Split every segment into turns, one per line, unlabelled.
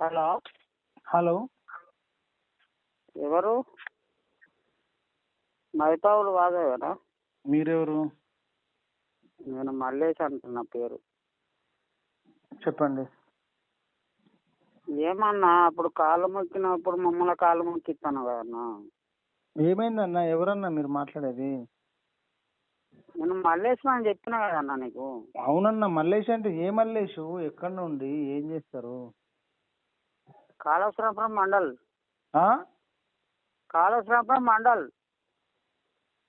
Hello
hello
ఎవరు? మైపావులు వాదేవేనా?
మీరెవరు?
నేను మల్లేష్ అంటున్నా పేరు.
చెప్పండి.
ఏమన్నా అప్పుడు కాళ్ళు మొక్కినప్పుడు మమ్మల్ని కాళ్ళు మొక్కిస్తాను కదన్నా
ఏమైందన్నా? ఎవరన్నా మీరు మాట్లాడేది?
నేను మల్లేష్ అని చెప్పిన కదన్నా నీకు?
అవునన్నా మల్లేష్ అంటే ఏ మల్లేషు? ఎక్కడ నుండి? ఏం చేస్తారు?
కాళేశ్వరపురం మండల్? కాళేశ్వరపురం మండల్.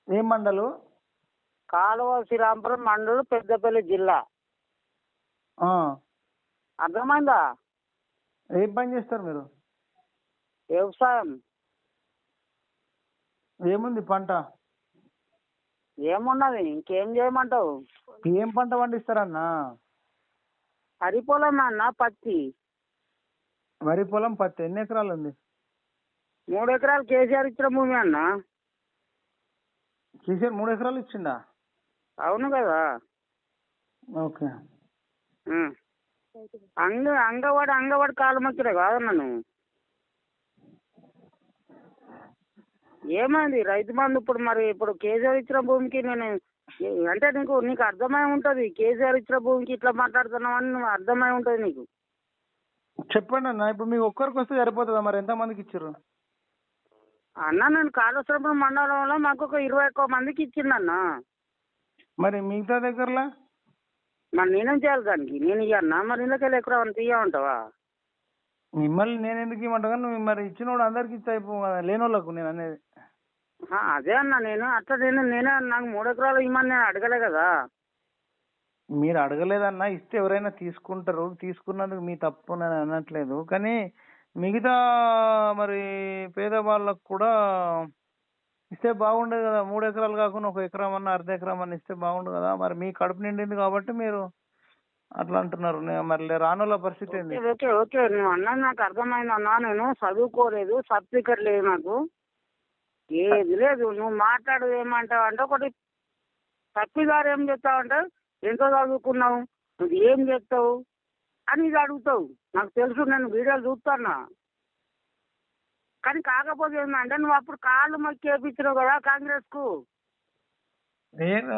ఏం మండలు?
కాలువ శ్రీరాంపురం మండల్ పెద్దపల్లి జిల్లా. అర్థమైందా?
ఏం పని చేస్తారు మీరు?
వ్యవసాయం.
ఏముంది పంట?
ఏమున్నది ఇంకేం చేయమంటావు?
ఏం పంట పండిస్తారన్నా?
వరి పొలం అన్న పత్తి.
వరి పొలం పత్తి ఎన్ని ఎకరాలు ఉంది?
మూడు ఎకరాలు కేసీఆర్ ఇచ్చిన భూమి అన్న.
కేసీఆర్ మూడు ఎకరాలు ఇచ్చిండా?
అవును కదా.
ఓకే.
అంగ అంగవాడి అంగవాడి కాలు మొక్కిన కాదన్న నువ్వు. ఏమైంది? రైతు బంధు ఇప్పుడు మరి ఇప్పుడు కేసీఆర్ ఇచ్చిన భూమికి నేను అంటే నీకు నీకు అర్థమై ఉంటది. కేసీఆర్ ఇచ్చిన భూమికి ఇట్లా మాట్లాడుతున్నావు అని అర్థమై ఉంటది నీకు.
చెప్పండి అన్న. ఇప్పుడు మీకు ఒక్కరికి వస్తే సరిపోతుందా మరి? ఎంత మందికి ఇచ్చారు
అన్న నేను కాళేశ్వరం మండలంలో మాకు ఒక ఇరవై ఒక్క మందికి ఇచ్చిండన్న
మరి మిగతా దగ్గరలా?
మరి నేనేం చేయాలి దానికి? నేను ఇయ్యన్నా మరి ఇందుకెళ్ళి ఎక్కడ తీయమంటావా?
మిమ్మల్ని నేను ఎందుకు ఇవ్వమంటా కానీ నువ్వు మరి ఇచ్చినోడు అందరికి ఇస్తే అయిపో కదా. లేనోళ్ళకు నేను అనేది.
అదే అన్న నేను. అట్లా నేను నేనే నాకు మూడు ఎకరాలు ఇమ్మని నేను అడగలే కదా.
మీరు అడగలేదన్నా ఇస్తే ఎవరైనా తీసుకుంటారు. తీసుకున్నందుకు మీ తప్పు నేను అనట్లేదు. కానీ మిగతా మరి పేదవాళ్ళకు కూడా ఇస్తే బాగుండదు కదా. మూడు ఎకరాలు కాకుండా ఒక ఎకరం అన్న అర్ధ ఎకరం అన్న ఇస్తే బాగుండు కదా. మరి మీ కడుపు నిండింది కాబట్టి మీరు అట్లా అంటున్నారు. మరి రానుల పరిస్థితి ఏంది?
ఓకే ఓకే నువ్వు అన్న నాకు అర్థమైంది అన్నా. నేను చదువుకోలేదు సర్టిఫికెట్ లేదు నాకు. ఏది లేదు. నువ్వు మాట్లాడు ఏమంటావు అంటే ఒకటి తప్పిదారు ఏం చెప్తావంటే ఎంత చదువుకున్నావు? నువ్వు ఏం చెప్తావు అని ఇది అడుగుతావు. నాకు తెలుసు నేను వీడియోలు చూస్తానా కానీ కాకపోతే ఏంటంటే నువ్వు అప్పుడు కాళ్ళు మొక్కి వేపించినావు కదా కాంగ్రెస్కు
నేను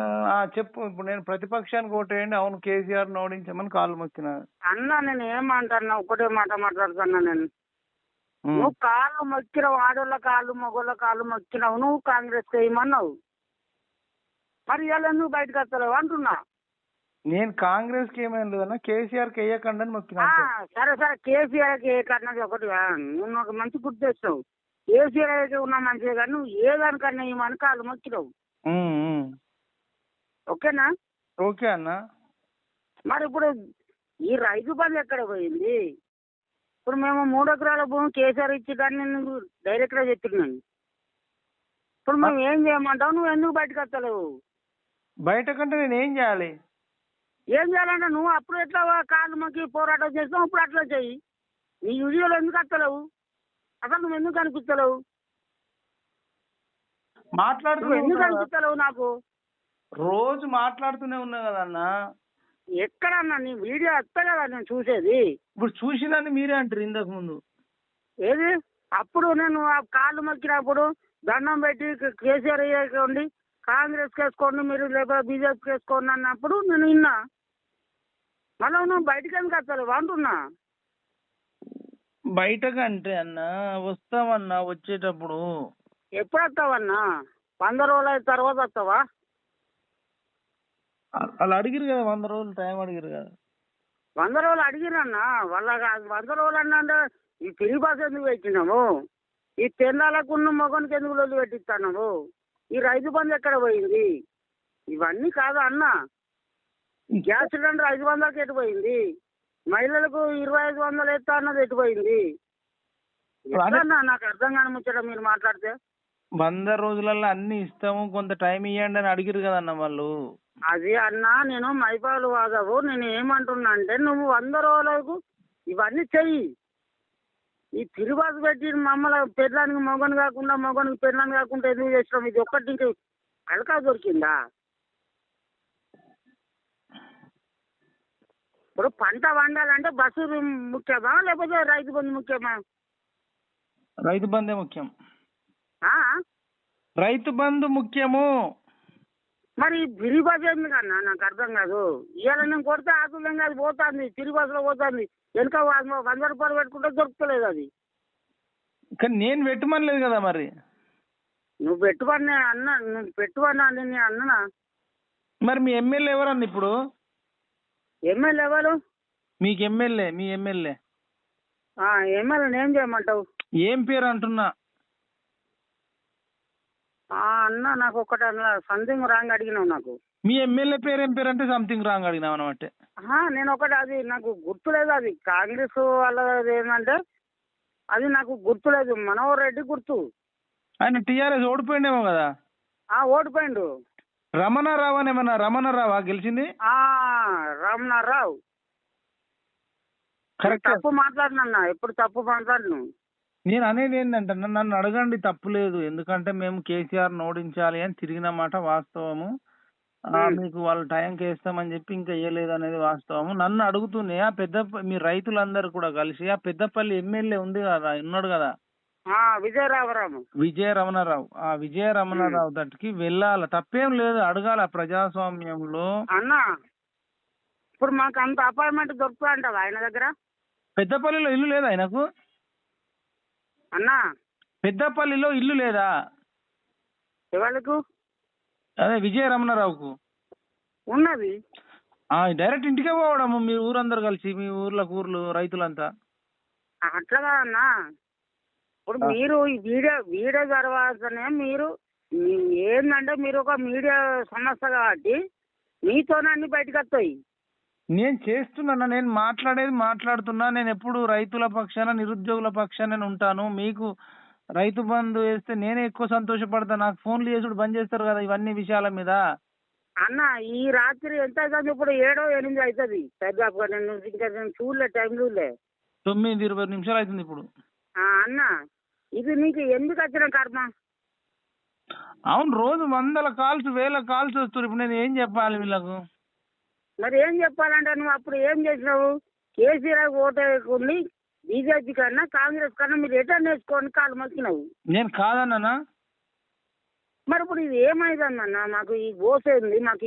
చెప్పు. ఇప్పుడు నేను ప్రతిపక్షానికి ఓటేయండి అవును కేసీఆర్ ఓడించమని కాళ్ళు మొక్కిన.
అన్నా నేను ఏమంటాను ఒకటే మాట మాట్లాడుతున్నా నేను. నువ్వు కాళ్ళు మొక్కినావు ఆడోళ్ళ కాళ్ళు మగోళ్ళ కాళ్ళు మొక్కినావు నువ్వు కాంగ్రెస్ చేయమన్నావు మరి ఇలా నువ్వు బయటకు వస్తలేవు అంటున్నా.
నేను కాంగ్రెస్కి ఏమైనా లేదన్నా కేసీఆర్కి వేయకండి అని మొక్కిన.
సరే సరే కేసీఆర్కి కన్నది ఒకటి నువ్వు నాకు మంచి గుర్తు తెచ్చావు. కేసీఆర్కి ఉన్నా మంచిదే కానీ నువ్వు ఏ దానికన్నా ఇవ్వమని కాళ్ళు మొక్కినావు. ఓకేనా?
ఓకే అన్న.
మరి ఇప్పుడు ఈ రైతు బంధు ఎక్కడ పోయింది? ఇప్పుడు మేము మూడు ఎకరాల భూమి కేసీఆర్ ఇచ్చి కానీ నువ్వు డైరెక్ట్గా చెప్తున్నాను ఇప్పుడు మేము ఏం చేయమంటావు? నువ్వు ఎందుకు బయటకు వస్తలేవు?
బయట కంటే నేను ఏం చేయాలి?
ఏం చేయాలంటే నువ్వు అప్పుడు ఎట్లా కాళ్ళు మొక్కి పోరాటం చేస్తావు ఇప్పుడు అట్లా చెయ్యి నీ వీడియోలు ఎందుకు వస్తలేవు అసలు నువ్వు ఎందుకు కనిపిస్తలేవు నువ్వు
మాట్లాడుతూనే
ఎందుకు. కనిపిస్తలేవు నాకు?
రోజు మాట్లాడుతూనే ఉన్నా కదా అన్న.
ఎక్కడన్నా నీ వీడియో వస్తా కదా నేను చూసేది?
ఇప్పుడు చూసిందని మీరే అంటారు ఇంతకు ముందు.
ఏది? అప్పుడు నేను ఆ కాళ్ళు మొక్కినప్పుడు దండం పెట్టి కేసీఆర్ వేసుకోండి కాంగ్రెస్ వేసుకోండి మీరు లేకపోతే బీజేపీకి వేసుకోండి అన్నప్పుడు నేను విన్నా. మళ్ళీ నువ్వు బయటికి ఎందుకు వస్తలేవు అంటున్నా
బయటకు అంటే అన్న వస్తామన్నా వచ్చేటప్పుడు.
ఎప్పుడు వస్తావన్నా వంద రోజుల తర్వాత వస్తావా?
వాళ్ళు అడిగిరు కదా వంద రోజులు టైం అడిగిరు కదా.
వంద రోజులు అడిగిరన్నా వాళ్ళ వంద రోజులు అన్నా అంటే ఈ ఫ్రీ బస్ ఎందుకు పెట్టినాము ఈ తెల్లాలకు ఉన్న మొగనికి ఎందుకు రోజు పెట్టిస్తున్నాము ఈ రైతు బంధు ఎక్కడ పోయింది? ఇవన్నీ కాదా అన్న. గ్యాస్ సిలిండర్ ఐదు వందలకి ఎటు పోయింది మహిళలకు ఇరవై ఐదు వందలు ఎత్తా అన్నది ఎటు పోయింది ఎట్లా అన్నా నాకు అర్థం కాని ముచ్చట మీరు మాట్లాడితే.
వంద రోజులలో అన్ని ఇస్తాము కొంత టైం ఇవ్వండి అని అడిగిరు కదన్న వాళ్ళు.
అది అన్నా నేను మైపాలు వాదవు నేను ఏమంటున్నా అంటే నువ్వు వంద రోజులకు ఇవన్నీ చెయ్యి. ఈ తిరువాసు పెట్టి మమ్మల్ని పెళ్ళానికి మొగను కాకుండా మొగనికి పెళ్ళాన్ని కాకుండా ఎందుకు చేసినాం ఇది ఒక్కటి నీకు అడకా దొరికిందా? ఇప్పుడు పంట వండాలంటే బస్సు ముఖ్యమా లేకపోతే రైతు బంధు ముఖ్యమా?
రైతు బంధే ముఖ్యం.
ఆ?
రైతు బంధు ముఖ్యము.
మరి తిరిగి బస్సు ఎందుకన్నా నాకు అర్థం కాదు. ఇవాళ నేను కొడితే ఆకులంగా అది పోతుంది తిరిగి బస్సులో పోతుంది. వెనుక వంద వంద రూపాయలు పెట్టుకుంటే దొరుకుతలేదు అది.
కానీ నేను పెట్టమనలేదు కదా మరి.
నువ్వు పెట్టుబడి నేను అన్నా నువ్వు పెట్టుబడి అని నేను అన్ననా
మరి మీ ఎమ్మెల్యే ఎవరన్నా ఇప్పుడు?
ఎమ్మెల్యే ఎవరు?
మీకు ఎమ్మెల్యే మీ ఎమ్మెల్యే
ఆ, ఎమ్మెల్యేని ఏం చేయమంటావు?
ఏం పేరు అంటున్నా?
ఆ, అన్న నాకు ఒకటి అన్న సంథింగ్ రాంగ్ అడిగినావు నాకు.
మీ ఎమ్మెల్యే పేరు ఏం పేరు అంటే సంథింగ్ రాంగ్ అడిగినాం అనమాట
నేను ఒకటి అది నాకు గుర్తులేదు అది కాంగ్రెస్ వాళ్ళది ఏంటంటే అది నాకు గుర్తులేదు మనోహర్ రెడ్డి గుర్తు.
ఆయన టీఆర్ఎస్ ఓడిపోయిండేమో కదా?
ఆ ఓడిపోయిండు.
రమణారావు అని ఏమన్నా రమణారావా గెలిచింది?
ఆ రామనారావు
కరెక్ట్
తప్పు మాట్లాడినన్నా ఎప్పుడు తప్పు మాట్లాడను.
నేను అనేది ఏంటంటే నన్ను అడగండి తప్పు లేదు. ఎందుకంటే మేము కేసీఆర్ ఓడించాలి అని తిరిగిన మాట వాస్తవము. మీకు వాళ్ళు టైంకి వేస్తామని చెప్పి ఇంకా వేయలేదు అనేది వాస్తవము. నన్ను అడుగుతూనే ఆ పెద్ద మీ రైతులందరూ కూడా కలిసి ఆ పెద్దపల్లి ఎమ్మెల్యే ఉంది కదా ఉన్నాడు కదా
ఆ విజయరామరాము
విజయ రమణారావు ఆ విజయ రమణారావు దట్టుకి వెళ్ళాలి. తప్పేం లేదు అడగాల ప్రజాస్వామ్యంలో.
అన్న ఇప్పుడు మాకు అంత అపాయింట్మెంట్ దొరుకుతా అంటావా ఆయన దగ్గర?
పెద్దపల్లిలో ఇల్లు లేదా ఆయనకు?
అన్నా.
పెద్దపల్లిలో ఇల్లు లేదా?
ఎవరికి
అదే విజయ రమణారావుకు
ఉన్నది.
ఆ డైరెక్ట్ ఇంటికే పోవడము మీ ఊరందరు కలిసి మీ ఊర్లకు ఊర్లు రైతులంతా.
అట్లా కాదన్నా. ఇప్పుడు. మీరు ఈ వీడియో వీడియో తర్వాతనే మీరు ఏందంటే మీరు ఒక మీడియా సంస్థ కాబట్టి మీతోనే అన్ని బయటకు వస్తాయి.
నేను చేస్తున్నా నేను మాట్లాడేది మాట్లాడుతున్నా. నేను ఎప్పుడు రైతుల పక్షాన నిరుద్యోగుల పక్షాన నేను ఉంటాను. మీకు రైతు బంధు వేస్తే నేనే ఎక్కువ సంతోషపడతా నాకు ఫోన్లు చేసుడు బంద్ చేస్తారు కదా ఇవన్నీ విషయాల మీద.
అన్న ఈ రాత్రి ఎంత అవుతుంది? ఇప్పుడు ఏడో ఎనిమిది అవుతుంది. సరిదాపుగా నేను ఇంకా నేను చూడలే టైం చూడలే.
తొమ్మిది ఇరవై నిమిషాలు అవుతుంది ఇప్పుడు.
ఆ, అన్న ఇది నీకు ఎందుకు వచ్చిన కర్మ?
అవును రోజు వందల కాల్స్ వేల కాల్స్ వస్తారు ఇప్పుడు నేను ఏం చెప్పాలి వీళ్ళకు?
మరి ఏం చెప్పాలంటే నువ్వు అప్పుడు ఏం చేసినావు? కేసీఆర్ ఓటు వేసుకుని బీజేపీ కన్నా కాంగ్రెస్ కన్నా మీరు ఎటా నేర్చుకోండి కాలు మొక్కినావు
నేను కాదన్నానా?
మరి ఇప్పుడు ఇది ఏమైందన్న? మాకు ఈ గోసేంది మాకు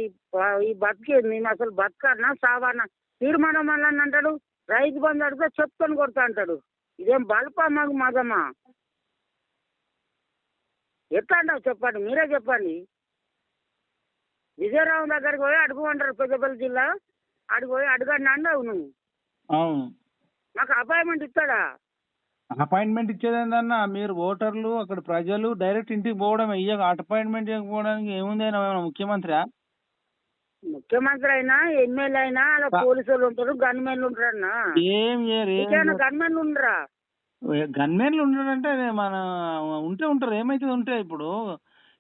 ఈ బతికేంది అసలు బతకన్నా సావన్నా? తీర్మానం అంటాడు రైతు బంధు అడిగితే చెప్తాను కొడతా అంటాడు. ఇదేం బల్పా మాకు మదమా? ఎట్లా అంటావు చెప్పండి మీరే చెప్పండి. విజయరావు దగ్గరికి పోయి అడుగుమంటారు పెద్దపల్లి జిల్లా. అడిగి పోయి అడగండి అన్నావు నువ్వు.
అవును.
మాకు అపాయింట్మెంట్ ఇస్తాడా?
అపాయింట్మెంట్ ఇచ్చేది ఏందన్నా మీరు ఓటర్లు అక్కడ ప్రజలు డైరెక్ట్ ఇంటికి పోవడం ఇయ్యక అపాయింట్మెంట్ ఇవ్వకపోవడానికి ఏముంది ఏమైనా ముఖ్యమంత్రి
ముఖ్యమంత్రి అయినా ఎమ్మెల్యే అయినా అలా పోలీసులు ఉంటారు గన్మెన్లు ఉంటారు అన్న
ఏం చేయరు.
గన్మెన్లు ఉండరా?
గన్మెన్లు ఉండడంటే మన ఉంటే ఉంటారు ఏమైతుంది ఉంటే ఇప్పుడు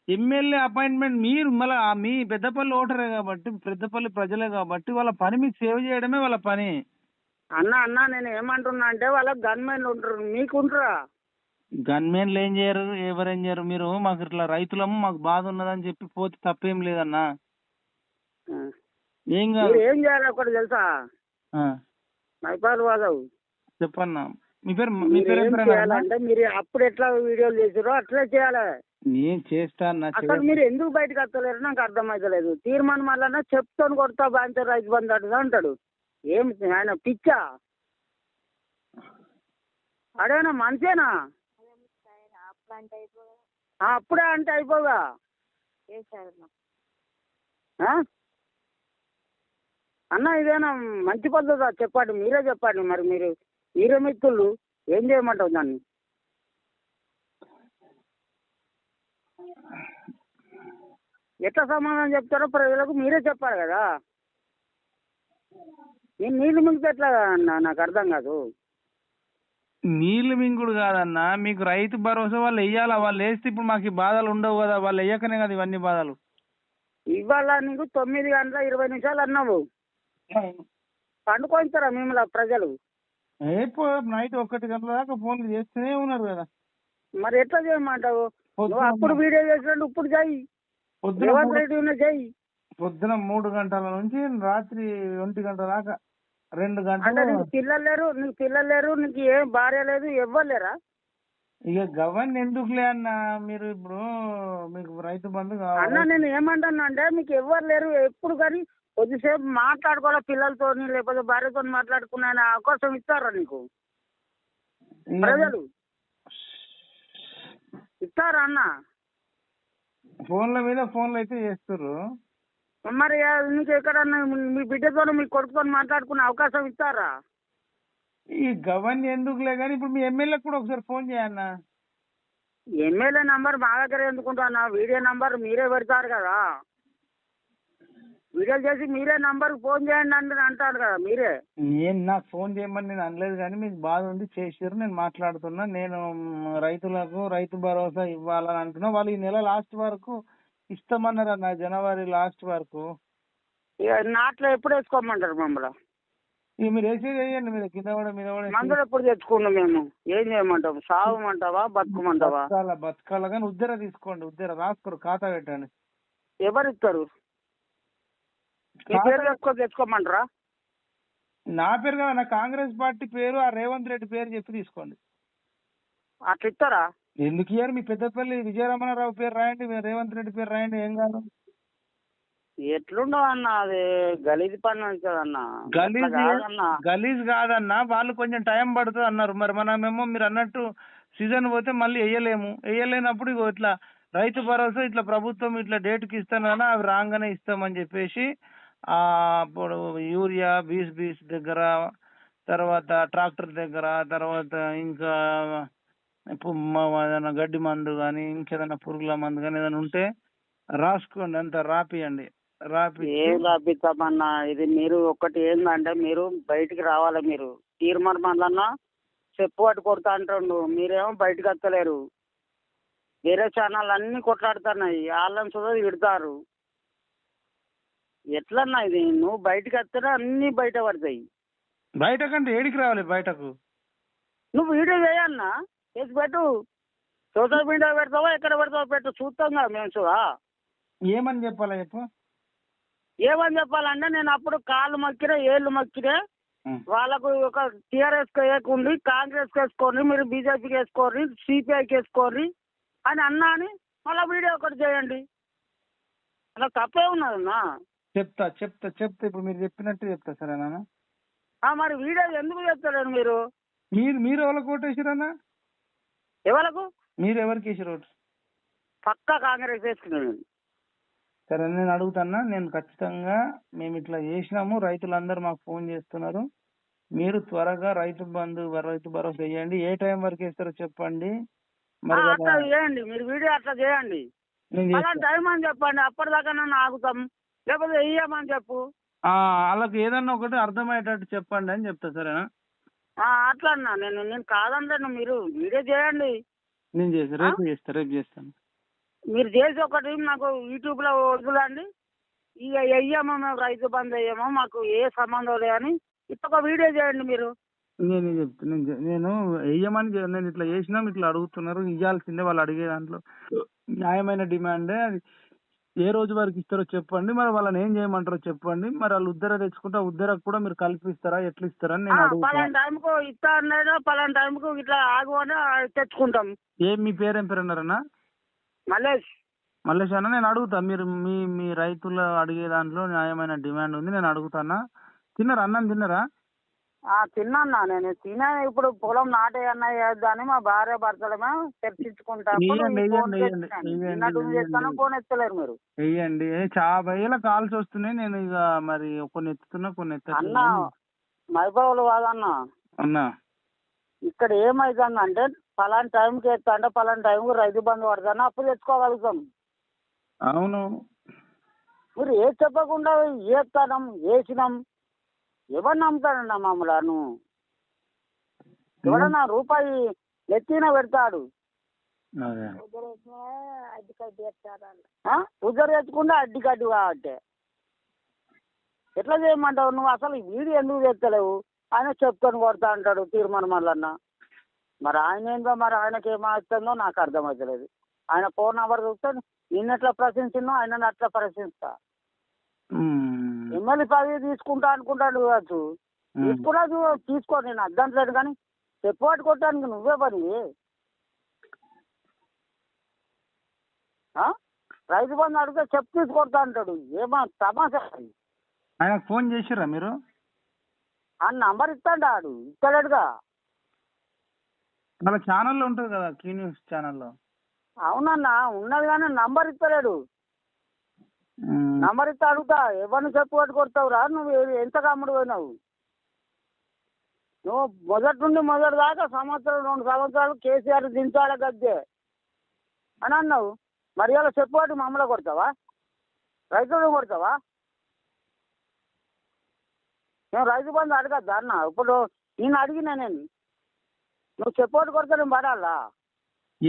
ఎమ్మెల్యే అపాయింట్మెంట్ మీరు మళ్ళీ మీ పెద్దపల్లి ఓటరే కాబట్టి పెద్దపల్లి ప్రజలే కాబట్టి వాళ్ళ పని మీకు సేవ చేయడమే వాళ్ళ పని.
అన్న అన్న నేను ఏమంటున్నా అంటే వాళ్ళకి గన్మెన్లు ఉంటారు మీకు ఉంటారా
గన్మెన్లు ఏం చేయరు ఎవరేం చేయరు మీరు మాకు ఇట్లా రైతులము మాకు బాధ ఉన్నదని చెప్పి పోతే తప్పేం లేదన్నా. ఏం కాదు.
ఏం చేయాలి ఒకటి తెలుసా? మైపాల్ వాదవ్.
చెప్పన్నా. మీ పేరు మీ
మీరు
పేరు
ఏం
పేరు?
చేయాలంటే మీరు అప్పుడు ఎట్లా వీడియోలు చేసారో అట్లే చేయాలి.
నేను చేస్తా
అసలు మీరు ఎందుకు బయటకు వస్తలేరు? నాకు అర్థమైతలేదు. తీర్మానం వల్ల చెప్తాను కొడతా బాంచే రైతు బంధు అడుగుదా అంటాడు. ఏం ఆయన పిచ్చా? అడేనా ఆ, అప్పుడే అంటే అయిపోగా. ఆ? అన్న ఇదేనా మంచి పద్ధత? చెప్పండి మీరే చెప్పండి మరి మీరు. మీరే మిత్రులు ఏం చేయమంటావు దాన్ని? ఎట్లా సమాధానం చెప్తారో ప్రజలకు మీరే చెప్పాలి కదా. నేను నీళ్ళు మింగితే ఎట్లా అన్న? నాకు అర్థం కాదు.
నీళ్ళు మింగుడు కాదన్నా మీకు రైతు భరోసా వాళ్ళు వెయ్యాలా? వాళ్ళు వేస్తే ఇప్పుడు మాకు బాధలు ఉండవు కదా వాళ్ళు వెయ్యకనే కదా ఇవన్నీ బాధలు.
ఇవాళ నీకు తొమ్మిది గంటల ఇరవై నిమిషాలు అన్నావు. పండుకొంటారా మిమ్మల్ని ప్రజలు?
ఎప్పుడు నైట్ ఒకటి గంటల దాకా ఫోన్లు చేస్తూనే ఉన్నారు కదా.
మరి ఎట్లా చేయమంటావు? నువ్వు అప్పుడు వీడియో చేసినట్టు ఇప్పుడు చెయ్యి
పొద్దున
రేవంత్ రెడ్డి ఉన్న చెయ్యి
పొద్దున మూడు గంటల నుంచి రాత్రి ఒంటి గంట దాకా రెండు గంటలు
నీకు పిల్లలు లేరు నీకు పిల్లలు లేరు నీకు ఏం భార్య లేదు ఎవ్వరు లేరా?
ఇక గవర్న ఎందుకులే అన్న మీరు ఇప్పుడు మీకు రైతు బంధు
అన్న
కావాలి
నేను ఏమంటాను అంటే మీకు ఎవ్వరు లేరు ఎప్పుడు కానీ కొద్దిసేపు మాట్లాడుకోవాలి పిల్లలతో లేకపోతే భార్యతో మాట్లాడుకునే అవకాశం ఇస్తారా నీకు? ప్రజలు? ఇస్తారా అన్న?
ఫోన్ల మీద ఫోన్లు అయితే చేస్తుర్రు.
మరి నీకు ఎక్కడన్నా మీ- బిడ్డతో మీ కొడుకుతో మాట్లాడుకునే అవకాశం ఇస్తారా?
ఈ గవర్న ఎందుకులే కానీ ఇప్పుడు మీ ఎమ్మెల్యే కూడా ఒకసారి ఫోన్ చేయన్న
ఎమ్మెల్యే నంబర్ మా దగ్గర ఎందుకుంటా వీడియో నంబర్ మీరే పెడతారు కదా. వీడియో చేసి మీరే నంబర్కి ఫోన్ చేయండి అంటే అంటారు కదా మీరే.
నేను నాకు ఫోన్ చేయమని నేను అనలేదు కానీ మీకు బాధ ఉంది చేసారు నేను మాట్లాడుతున్నా. నేను రైతులకు రైతు భరోసా ఇవ్వాలని అంటున్నా. వాళ్ళు ఈ నెల లాస్ట్ వరకు ఇస్తామన్నారు అన్న జనవరి లాస్ట్ వరకు.
నాట్లో ఎప్పుడు వేసుకోమంటారు మమ్మల్ని?
ఇక మీరు వేసేది వేయండి మీరు కింద కూడా మీద కూడా.
మందులు ఎప్పుడు తెచ్చుకున్నాం మేము? ఏం చేయమంటావు? సాగమంటావా బతుకమంటావా?
బతకాల బతకాల కానీ ఉద్దర తీసుకోండి ఉద్దర రాసుకోరు ఖాతా పెట్టండి.
ఎవరు ఇస్తారు పేరు తెచ్చుకో తెచ్చుకోమంటారా?
నా పేరు కదా నా కాంగ్రెస్ పార్టీ పేరు ఆ రేవంత్ రెడ్డి పేరు చెప్పి తీసుకోండి.
అట్లా ఇస్తారా?
ఎందుకు ఇయ్యారు? మీ పెద్దపల్లి విజయరమణారావు పేరు రాయండి మీ రేవంత్ రెడ్డి పేరు రాయండి ఏం కాదు.
ఎట్లుండవు అన్న అది? గలీజ్ పని కదన్న
గలీజ్ గలీజ్ కాదన్న వాళ్ళు కొంచెం టైం పడుతుంది అన్నారు. మరి మనమేమో మీరు అన్నట్టు సీజన్ పోతే మళ్ళీ వేయలేము. వేయలేనప్పుడు ఇగో ఇట్లా రైతు భరోసా ఇట్లా ప్రభుత్వం ఇట్లా డేట్కి ఇస్తాను కదా అవి రాగానే ఇస్తామని చెప్పేసి అప్పుడు యూరియా బీస్ బీస్ దగ్గర తర్వాత ట్రాక్టర్ దగ్గర తర్వాత ఇంకా ఏదైనా గడ్డి మందు కానీ ఇంకేదైనా పురుగుల మందు కానీ ఏదైనా ఉంటే రాసుకోండి అంత రాపియండి. రాపి
ఏం రాపిస్తామన్నా? ఇది మీరు ఒకటి ఏందంటే మీరు బయటికి రావాలి మీరు. తీర్మార్ మందన్నా చెప్పు అటు కొడతా అంటుండు. మీరేమో బయటకు వస్తలేరు. వేరే ఛానల్ అన్ని కొట్లాడుతున్నాయి. వాళ్ళని చూడ విడతారు ఎట్లన్నా ఇది? నువ్వు బయటకు వస్తేనే అన్ని బయట పడతాయి.
బయట కంటే ఏడికి రావాలి బయటకు?
నువ్వు వీడియో చేయన్నా? చేసి పెట్టు. సోషల్ మీడియా పెడతావా? ఎక్కడ పెడతావా పెట్టు. చూస్తాం కదా మేము చూడా.
ఏమని చెప్పాలా చెప్పు?
ఏమని చెప్పాలంటే నేను అప్పుడు కాళ్ళు మక్కిరే ఏళ్ళు మక్కిరే. వాళ్ళకు ఒక టీఆర్ఎస్ వేయకుండి కాంగ్రెస్ వేసుకోండి మీరు బీజేపీకి వేసుకోండి సిపిఐకి వేసుకోండి అని అన్నా అని మళ్ళీ వీడియో ఒకటి చేయండి. అలా తప్పే ఉన్నదన్నా?
చెప్తా చెప్తా చెప్తా. ఇప్పుడు మీరు చెప్పినట్టు చెప్తా సరేనా
ఆ, మరి వీడియో ఎందుకు చెప్తారు మీరు?
మీరు మీరు ఎవరికి ఓటు వేసిరన్నా
ఎవరకు
మీరు ఎవరికి వేసారు ఓటు?
పక్కా కాంగ్రెస్ వేసుకున్నాను
సరే నేను అడుగుతానా నేను ఖచ్చితంగా మేము ఇట్లా చేసినాము. రైతులందరూ మాకు ఫోన్ చేస్తున్నారు. మీరు త్వరగా రైతు బంధు రైతు భరోసా వేయండి ఏ టైం వరకు వేస్తారో చెప్పండి. మరి
అట్లా చేయండి. మీరు వీడియో అట్లా చేయండి.
నేను.
టైం అని చెప్పండి. అప్పటిదాకా నన్ను ఆగుతాం. లేకపోతే వెయ్యమని చెప్పు.
వాళ్ళకి ఏదన్నా ఒకటి అర్థమయ్యేటట్టు చెప్పండి అని చెప్తా సరేనా?
అట్లా అన్నా. నేను నేను కాదంటాను మీరు. వీడియో చేయండి.
నేను చేస్తా రేపు చేస్తా రేపు చేస్తాను.
మీరు చేసి ఒకటి నాకు యూట్యూబ్లో వదులండి. ఇక వెయ్యమో మేము రైతు బంద్ అయ్యామో మాకు ఏ సంబంధం లేదని ఇట్లా వీడియో చేయండి మీరు.
నేను చెప్తా నేను వెయ్యమని చె- నేను ఇట్లా చేసినాం ఇట్లా అడుగుతున్నారు ఇవ్వాల్సిందే వాళ్ళు అడిగే దాంట్లో. న్యాయమైన డిమాండే అది. ఏ రోజు వరకు ఇస్తారో చెప్పండి మరి వాళ్ళని ఏం చేయమంటారో చెప్పండి. మరి వాళ్ళు ఉద్దర తెచ్చుకుంటే ఉద్దరకు కూడా మీరు కల్పిస్తారా ఎట్లా ఇస్తారని నేను అడుగుతాను
పలానా టైంకు ఇస్తా అన్నాడు పలానా టైంకు ఇట్లా ఆగు అని తెచ్చుకుంటాం.
ఏం మీ పేరేం పేరు అన్నారన్నా?
మల్లేష్.
మల్లేష్ అన్న నేను అడుగుతా మీరు మీ మీ రైతులు అడిగే దాంట్లో న్యాయమైన డిమాండ్ ఉంది నేను అడుగుతానా? తిన్నారా అన్నం తిన్నారా?
ఆ, తిన్నాన్నా నేను. తినే ఇప్పుడు పొలం నాటేయన్నా వేద్దాని మా భార్య భర్తలమే ఈ ఫోన్ ఎత్తలేరు మీరు.
వెయ్యండి చాలా కాల్స్ వస్తున్నాయి. నేను ఇక మరి కొన్ని ఎత్తుతున్నా కొన్ని
అన్న మైబావులు కాదన్న.
అన్నా.
ఇక్కడ ఏమైతుందంటే పలానా టైంకి ఎత్తా అంటే పలానా టైంకి రైతు బంధు పడతాను అప్పుడు తెచ్చుకోగలుగుతాం.
అవును.
మీరు ఏది చెప్పకుండా ఏస్తానం వేసినాం ఎవరు నమ్ముతాడన్నా మమ్మల్ని నువ్వు ఎవడన్నా రూపాయి నెత్తిన పెడతాడు? ఉద్దరు తెచ్చుకుంటే అడ్డి కడ్డి కాబట్టి ఎట్లా చేయమంటావు నువ్వు? అసలు ఈ వీడియో ఎందుకు తెచ్చలేవు ఆయన చెప్పుకొని కొడతా అంటాడు తీర్మానం మల్లన్న మరి ఆయన ఏందో మరి ఆయనకి ఏమవుతుందో నాకు అర్థమవుతలేదు ఆయన ఫోన్ నెంబర్ చూస్తే నిన్న ఎట్లా ప్రశ్నించినో ఆయన అట్లా ప్రశ్నిస్తా. ఎమ్మెల్యే పదవి తీసుకుంటా అనుకుంటాడు కావచ్చు. తీసుకున్నా తీసుకో నేను అద్దంటలేను కానీ చెప్పుబాటు కొట్టడానికి నువ్వే పని? రైతు బంధు అడిగితే చెప్పు తీసుకొడతా అంటాడు. ఏమో తమాషా
ఫోన్ చేసిర్రా మీరు?
ఆ నంబర్ ఇస్తాడు ఆడు ఇస్తాడుగా
వాళ్ళ ఛానల్లో ఉంటుంది కదా కీ న్యూస్ ఛానల్లో.
అవునన్నా ఉన్నది కానీ నంబర్ ఇస్తలేడు.
ఉమ్.
నంబర్ ఇస్తే అడుగుతా ఎవరిని చెప్పుబాటు కొడతావురా నువ్వు ఏ- ఎంత కమ్ముడు పోయినావు? నువ్వు మొదటి నుండి మొదటి దాకా సంవత్సరం రెండు సంవత్సరాలు కేసీఆర్ దించాడ గద్దే. అని అన్నావు. మరి అలా చెప్పుబాటు మమ్మల్ని కొడతావా? రైతులను కొడతావా? నేను రైతు బంధు అడగద్దా అన్న? ఇప్పుడు నేను అడిగినా నేను. నువ్వు చెప్పుబాటు కొడితే నేను పడాలా?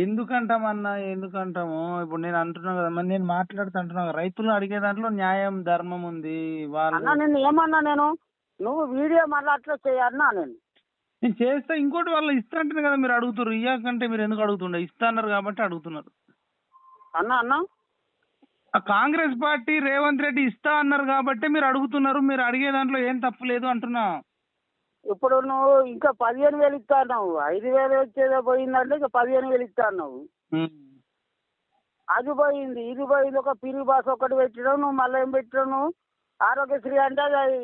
ఎందుకంటామన్నా ఎందుకంటాము? ఇప్పుడు నేను అంటున్నా కదా మరి నేను మాట్లాడుతూ అంటున్నా కదా, రైతులు అడిగే దాంట్లో న్యాయం ధర్మం ఉంది
అన్న
వాళ్ళు
నిన్ను ఏమన్నా నేను నువ్వు వీడియో మళ్ళీ అట్లా చేయన్నా నేను.
నేను చేస్తే ఇంకోటి వాళ్ళు ఇస్తా అంటేనే కదా మీరు అడుగుతారు ఇయ్యకంటే మీరు ఎందుకు అడుగుతుండే? ఇస్తా అన్నారు కాబట్టి అడుగుతున్నారు.
అన్న అన్న.
ఆ కాంగ్రెస్ పార్టీ రేవంత్ రెడ్డి ఇస్తా అన్నారు కాబట్టి మీరు అడుగుతున్నారు మీరు అడిగే దాంట్లో ఏం తప్పు లేదు అంటున్నా.
ఇప్పుడు నువ్వు ఇంకా పదిహేను వేలు ఇస్తా అన్నావు ఐదు వేలు వచ్చేదో పోయిందంటే ఇంకా పదిహేను వేలు ఇస్తా అన్నావు. అది పోయింది. ఇది పోయింది. ఒక పిరి బాస్ ఒకటి పెట్టినావు. నువ్వు మళ్ళీ ఏం పెట్టినావు నువ్వు? ఆరోగ్యశ్రీ అంటే అది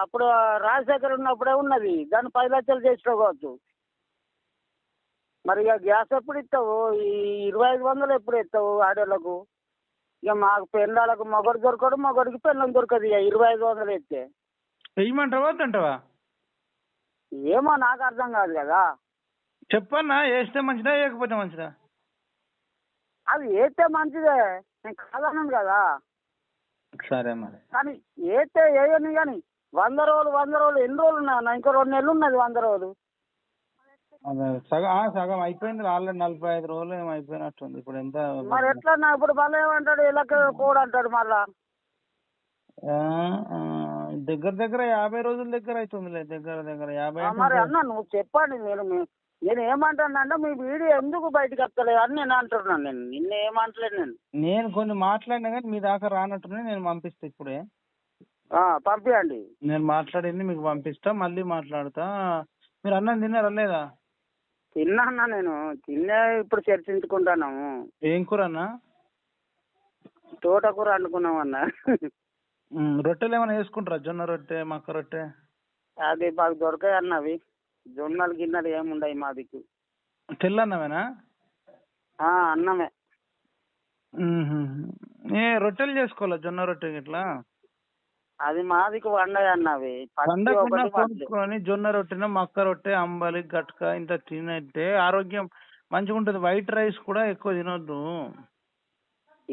అప్పుడు రాజశేఖర్ ఉన్నప్పుడే ఉన్నది. దాన్ని పది లక్షలు చేసుకోవచ్చు మరి ఇక గ్యాస్ ఎప్పుడు ఇస్తావు? ఈ ఇరవై ఐదు వందలు ఎప్పుడు ఇస్తావు ఆడోళ్ళకు? ఇక మాకు పెళ్ళాలకు మొగడు దొరకడు మొగడికి పెళ్ళం దొరకదు ఇక. ఇరవై ఐదు వందలు ఇస్తే.
వెయ్యమంటావా వద్దంటావా
ఏమో నాకు అర్థం కాదు కదా.
చెప్పన్నా వేస్తే మంచిదా వేయకపోతే మంచిదా?
అది వేస్తే మంచిదే నేను కాదన్నాను కదా.
సరే మరి.
కానీ వేస్తే వేయను కానీ వంద రోజులు వంద రోజులు ఎన్ని రోజులు ఉన్నా ఇంకో రెండు నెలలు ఉన్నది వంద రోజులు.
అదే సగం ఆ, సగం అయిపోయింది ఆల్రెడీ నలభై ఐదు రోజులు ఏమో అయిపోయినట్టుంది. ఇప్పుడు ఎంత
మరి ఎట్లా ఇప్పుడు మళ్ళీ ఏమంటాడు ఇలాగ కూడా అంటాడు మళ్ళా.
దగ్గర దగ్గర యాభై రోజుల దగ్గర అవుతుందిలే దగ్గర దగ్గర యాభై
మరి అన్న నువ్వు చెప్పండి నేను మీ- నేను ఏమంటానంటే మీ వీడియో ఎందుకు బయటకు వస్తలేదు అని నేను అంటున్నాను నేను నిన్న ఏమంటలేదు నేను.
నేను కొన్ని మాట్లాడినా కానీ మీ దాకా రానట్టునే నేను పంపిస్తా ఇప్పుడే.
ఆ, పంపించండి
నేను మాట్లాడింది మీకు పంపిస్తా మళ్ళీ మాట్లాడతా. మీరు అన్నం తిన్నారా లేదా?
తిన్నా అన్న నేను తిన్నే ఇప్పుడు చర్చించుకుంటున్నాము.
ఏం కూర అన్న?
తోటకూర వండుకున్నాం అన్న.
రొట్టెలు ఏమైనా వేసుకుంటారా? జొన్న రొట్టె మక్క రొట్టె?
అది మాకు దొరకాయి అన్న అవి జొన్నలు గిన్నెలు ఏముండయి మా దిక్కు
తెల్లన్నమేనా
ఆ, అన్నమే.
ఏ రొట్టెలు చేసుకోవాలా? జొన్న రొట్టె ఇట్లా
అది మా దిక్కు వండాయి అన్న అవి.
కొనుక్కొని జొన్న రొట్టెన మక్క రొట్టె అంబలి గట్క ఇంత తినట్టే ఆరోగ్యం మంచిగా ఉంటుంది వైట్ రైస్ కూడా ఎక్కువ తినొద్దు.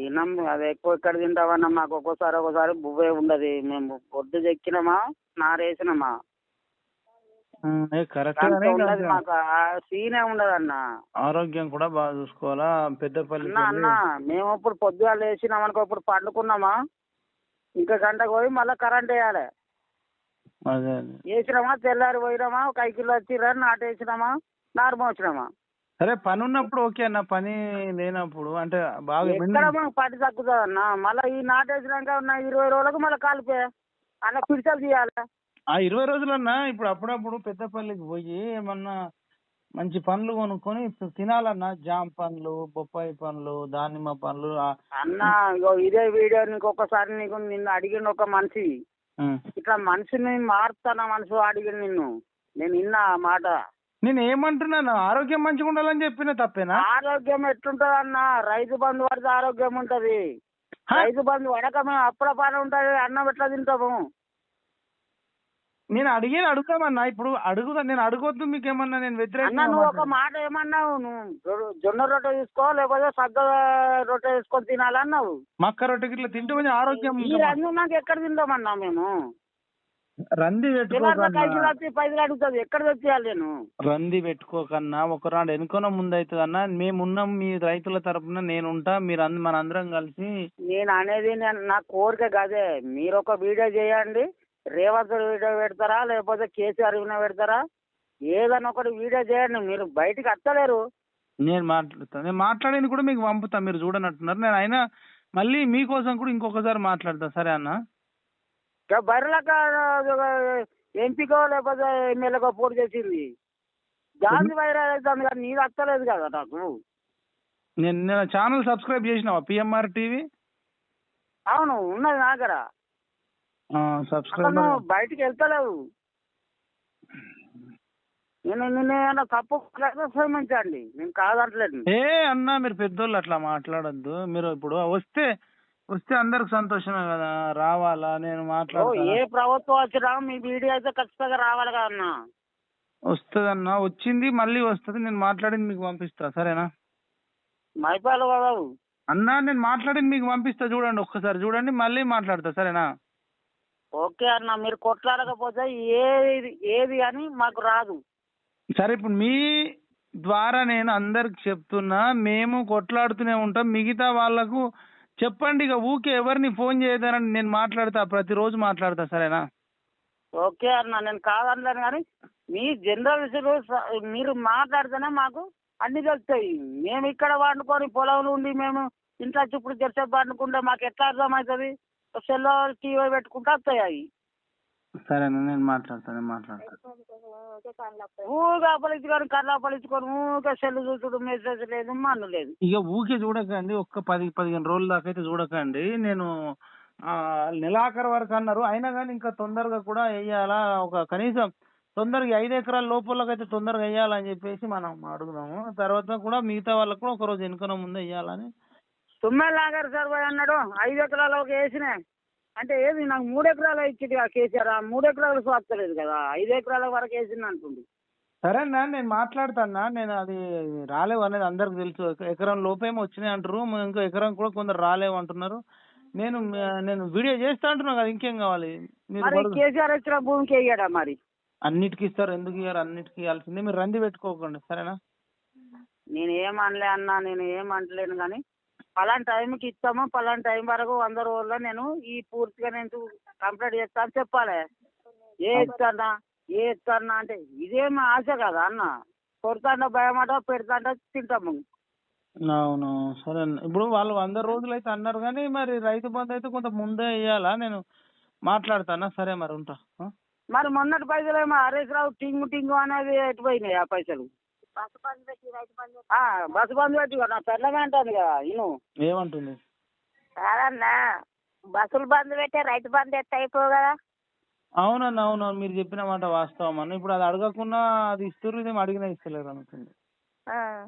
తినం అది ఎక్కువ ఎక్కడ తింటామన్నా మాకు ఒక్కోసారి ఒక్కోసారి బువ్వే ఉండదు. మేము పొద్దు చెక్కినామా నారేసినామా. ఉండదు మాకు. ఆ సీనే ఉండదు అన్న
ఆరోగ్యం కూడా బాగా చూసుకోవాలా? పెద్దపల్లి
అన్న అన్న మేము ఇప్పుడు పొద్దుగా లేచినాం అనుకో ఇప్పుడు పండుకున్నామా ఇంకా గంటకు పోయి మళ్ళీ కరెంట్ వేయాలి.
అదే అదే.
వేసినామా తెల్లారి పోయినామా కైకిలో వచ్చిరా నాటేసినామా నారుమోసినామా
సరే పని ఉన్నప్పుడు ఓకే అన్న పని లేనప్పుడు అంటే బాగా
ఎక్కడ
ఎండ-
మనకు పట్టి తగ్గుతుంది అన్న మళ్ళీ ఈ నాటేసినాక ఉన్న ఇరవై రోజులకు మళ్ళీ కలిపే అన్న పిడిచలు తీయాలి?
ఆ ఇరవై రోజులన్నా ఇప్పుడు అప్పుడప్పుడు పెద్దపల్లికి పోయి ఏమన్నా మంచి పండ్లు కొనుక్కొని తినాలన్నా. జామ పండ్లు బొప్పాయి పండ్లు దానిమ్మ పండ్లు
అన్న ఇగో ఇదే వీడియో నీకు ఒక్కసారి నీకు నిన్ను అడిగిన ఒక మనిషి. ఇట్లా మనిషిని మారుతాన మనసు అడిగిన నిన్ను. నేను విన్నా మాట.
నేను ఏమంటున్నాను ఆరోగ్యం మంచిగా ఉండాలని చెప్పిన తప్పేనా?
ఆరోగ్యం ఎట్లుంటది అన్న రైతు బంధు పడితే ఆరోగ్యం ఉంటది? రైతు బంధు పడక మేము అప్పుడ పని ఉంటది అన్నం ఎట్లా తింటాము?
నేను అడిగేది అడుగుతామన్నా ఇప్పుడు అడుగుతా నేను అడగొద్దు మీకు ఏమన్నా నేను
అన్న నువ్వు ఒక
వ్యతిరేకంగా
మాట ఏమన్నావు? నువ్వు జొన్న రొట్టె తీసుకో లేకపోతే సద్ద రొట్టె తీసుకొని తినాలన్నావు.
మక్క రొట్టె గిట్ల తింటే కొంచెం ఆరోగ్యం
నాకు ఎక్కడ తింటామన్నా మేము?
రంది పెట్టుకోకన్నా
పైసలు అడుగుతుంది ఎక్కడ తెచ్చేయాలి నేను?
రంది పెట్టుకోకన్నా ఒక రాండు వెనుకన ముందు అవుతుందన్నా మేమున్నాం మీ రైతుల తరపున నేను ఉంటా మీరు అంద మనందరం కలిసి.
నేను అనేది నా కోరిక కాదే. మీరు ఒక వీడియో చేయండి. రేవంత్ వీడియో పెడతారా? లేకపోతే కేసీఆర్ వీడియో పెడతారా? ఏదైనా ఒకటి వీడియో చేయండి. మీరు బయటికి వస్తలేరు
నేను మాట్లాడతాను నేను మాట్లాడింది కూడా మీకు పంపుతా. మీరు చూడనట్టున్నారు. నేను అయినా మళ్ళీ మీకోసం కూడా ఇంకొకసారి మాట్లాడతా. సరే అన్న?
ఇక బర్రెల కా- ఎంపీకో లేకపోతే ఎమ్మెల్యేకో పోటీ చేసింది. దాని వైరల్ అవుతుంది కానీ నీది అత్తలేదు కదా నాకు.
నేను నేను ఛానల్ సబ్స్క్రైబ్ చేసినావా? PMR TV?
అవును ఉన్నది నా దగ్గర.
సబ్స్క్రైబ్
అతను బయటికి వెళ్తలేవు. నేను నిన్న ఏమన్నా తప్పు క్షమించండి. నేను కాదంటలేదు
ఏ అన్నా మీరు పెద్దోళ్ళు అట్లా మాట్లాడొద్దు. మీరు ఇప్పుడు వస్తే వస్తే అందరికి సంతోషమే కదా. రావాలా? నేను
ఓ,
మాట్లాడతా
ఏ ప్రభుత్వం వచ్చినా మీ వీడియో అయితే ఖచ్చితంగా రావాలి కదా అన్న.
వస్తుందన్నా. వచ్చింది మళ్ళీ వస్తుంది. నేను మాట్లాడింది మీకు పంపిస్తా. సరేనా?
మైపాలు కదా.
అన్నా నేను మాట్లాడింది మీకు పంపిస్తా. చూడండి ఒక్కసారి. చూడండి మళ్ళీ మాట్లాడతా. సరేనా?
ఓకే అన్న. మీరు కొట్లాడకపోతే ఏది ఏది అని మాకు రాదు.
సరే ఇప్పుడు మీ ద్వారా నేను అందరికి చెప్తున్నా. మేము కొట్లాడుతూనే ఉంటాం. మిగతా వాళ్ళకు చెప్పండి ఇక ఊకే ఎవరిని ఫోన్ చేయదానని నేను మాట్లాడతా ప్రతిరోజు మాట్లాడతా సరేనా?
ఓకే అన్న నేను కాదన్నాను కానీ మీ జనరల్ విషయాలు మీరు మాట్లాడితేనే మాకు అన్ని తెలుస్తాయి. మేము ఇక్కడ వండుకొని పొలంలో ఉండి మేము ఇంట్లో చుప్పుడు జెర్సేపు వండుకుంటే మాకు ఎట్లా అర్థమవుతుంది? సెల్లో టీవీ పెట్టుకుంటే వస్తాయి అవి.
సరేనా నేను మాట్లాడతా నేను మాట్లాడతా
ఊగా పలించుకొని కర్రా పలించుకొని ఊగా సెల్ చూసుడు మెసేజ్ లేదు మన్ను లేదు.
ఇక ఊకే చూడకండి ఒక్క పది పదిహేను రోజుల దాకా అయితే చూడకండి. నేను ఆ, నెలాఖరు వరకు అన్నారు. అయినా కానీ ఇంకా తొందరగా కూడా వేయాలా? ఒక కనీసం తొందరగా ఐదు ఎకరాల లోపలకైతే తొందరగా వేయాలని చెప్పేసి మనం అడుగుదాము. తర్వాత కూడా మిగతా వాళ్ళకు కూడా ఒక రోజు వెనుకన ముందు వేయాలని.
తుమ్మెలాగారు సర్వే అన్నాడు ఐదు ఎకరాలకు వేసిన అంటే ఏది? నాకు మూడు ఎకరాలు ఇచ్చింది ఆ కేసీఆర్. ఆ మూడు ఎకరాలు స్వార్థలేదు కదా. ఐదు ఎకరాల వరకు వేసింది అంటుంది
సరేనా నేను మాట్లాడతానా నేను అది రాలేవు అనేది అందరికి తెలుసు. ఎక- ఎకరం లోపేమో వచ్చినాయి అంటారు. ఇంకో ఎకరం కూడా కొందరు రాలేవు అంటున్నారు. నేను నేను వీడియో చేస్తా అంటున్నా కదా ఇంకేం కావాలి?
కేసీఆర్ భూమికి వేయడా మరి?
అన్నిటికి ఇస్తారు ఎందుకు ఇయ్యారు? అన్నిటికి ఇవ్వాల్సిందే మీరు రంది పెట్టుకోకండి. సరేనా?
నేను ఏం అనలే అన్నా నేను ఏం అంటలేను కానీ పలానా టైంకి ఇస్తాము? పలానా టైం వరకు వంద రోజుల్లో నేను ఈ పూర్తిగా నేను కంప్లీట్ చేస్తా అని చెప్పాలి. ఏ ఇస్తానా ఏ ఇస్తానా అంటే ఇదేం ఆశ కదా అన్న. కొడతాండ భయమాట పెడతాండ తింటాము.
అవును. సరే అన్న. ఇప్పుడు వాళ్ళు వంద రోజులు అయితే అన్నారు కానీ మరి రైతు బంధు అయితే కొంత ముందే ఇవ్వాలా నేను మాట్లాడతానా సరే మరి ఉంటా?
మరి మొన్నటి పైసలు ఏమో హరీష్ రావు టింగు టింగు అనేది ఎటు పోయినాయి ఆ పైసలు? బస్సు బంద్ పెట్టి నా పెళ్ళమే అంటాను కదా ఇను.
ఏమంటుంది?
కాదన్నా బస్సులు బంద్ పెట్టే రైతు బంద్ ఎత్త అయిపో కదా.
అవునన్న అవునవును మీరు చెప్పిన మాట వాస్తవం అన్న. ఇప్పుడు అది అడగకుండా అది ఇస్తారు ఇది అడిగినా ఇస్తలేరు అనుకుంది.
ఆ.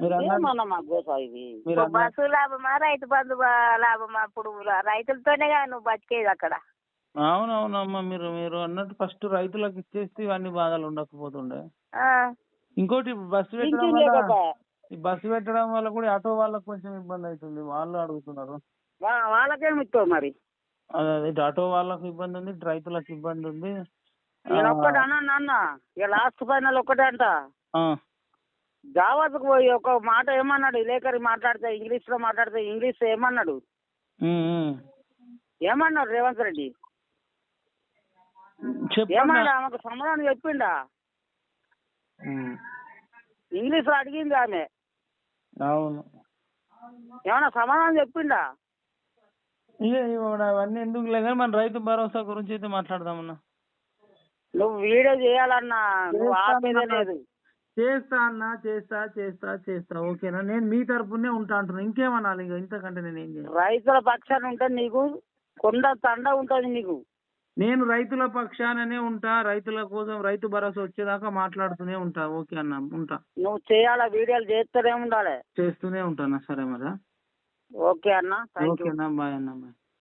మీరు
ఏమన్నా మా గోస ఇది?
బస్సు లాభమా రైతు బంధు బా- లాభమా? ఇప్పుడు రైతులతోనే కదా నువ్వు బతికేది అక్కడ.
అవునవునమ్మా మీరు మీరు అన్నట్టు ఫస్ట్ రైతులకు ఇచ్చేస్తే ఇవన్నీ బాధలు ఉండకపోతుండే.
ఆ.
ఇంకోటి బస్సు పెట్టడం వల్ల ఈ బస్సు పెట్టడం వల్ల కూడా ఆటో వాళ్ళకి కొంచెం ఇబ్బంది అవుతుంది. వాళ్ళు అడుగుతున్నారు.
వాళ్ళకేమి ఇస్తావు మరి?
అదే ఆటో వాళ్ళకి ఇబ్బంది ఉంది రైతులకు ఇబ్బంది ఉంది.
ఒక్కటి అన్న ఇక లాస్ట్ ఫైనల్ ఒక్కటే అంట. దావత్కు పోయి ఒక మాట ఏమన్నాడు? విలేకరి మాట్లాడితే ఇంగ్లీష్లో మాట్లాడితే ఇంగ్లీష్ ఏమన్నాడు. ఏమన్నాడు రేవంత్ రెడ్డి? ఏమన్నాడు? ఆమెకు సమాధానం చెప్పిండా? ఇంగ్లీష్లో అడిగింది ఆమె.
అవును.
ఏమన్నా సమాధానం చెప్పిండా?
ఇక అవన్నీ ఎందుకు లేదు మన రైతు భరోసా గురించి అయితే మాట్లాడదామన్నా.
నువ్వు వీడియో చేయాలన్నా నువ్వు ఆపేదే. లేదు.
చేస్తా అన్న చేస్తా చేస్తా చేస్తా. ఓకేనా? నేను మీ తరపునే ఉంటా అంటున్నా. ఇంకేమనాలి ఇక? ఇంతకంటే నేను ఏం
రైతుల పక్షాన ఉంటే నీకు కొండ తండ ఉంటది నీకు.
నేను రైతుల పక్షాననే ఉంటా రైతుల కోసం రైతు భరోసా వచ్చేదాకా మాట్లాడుతూనే ఉంటా. ఓకే అన్న ఉంటా.
నువ్వు చేయాలా? వీడియోలు చేస్తూనే ఉండాలి.
చేస్తూనే ఉంటాను సరే మరి.
ఓకే అన్న యూ
ఓకేనా బాయ్ అన్న బాయ్.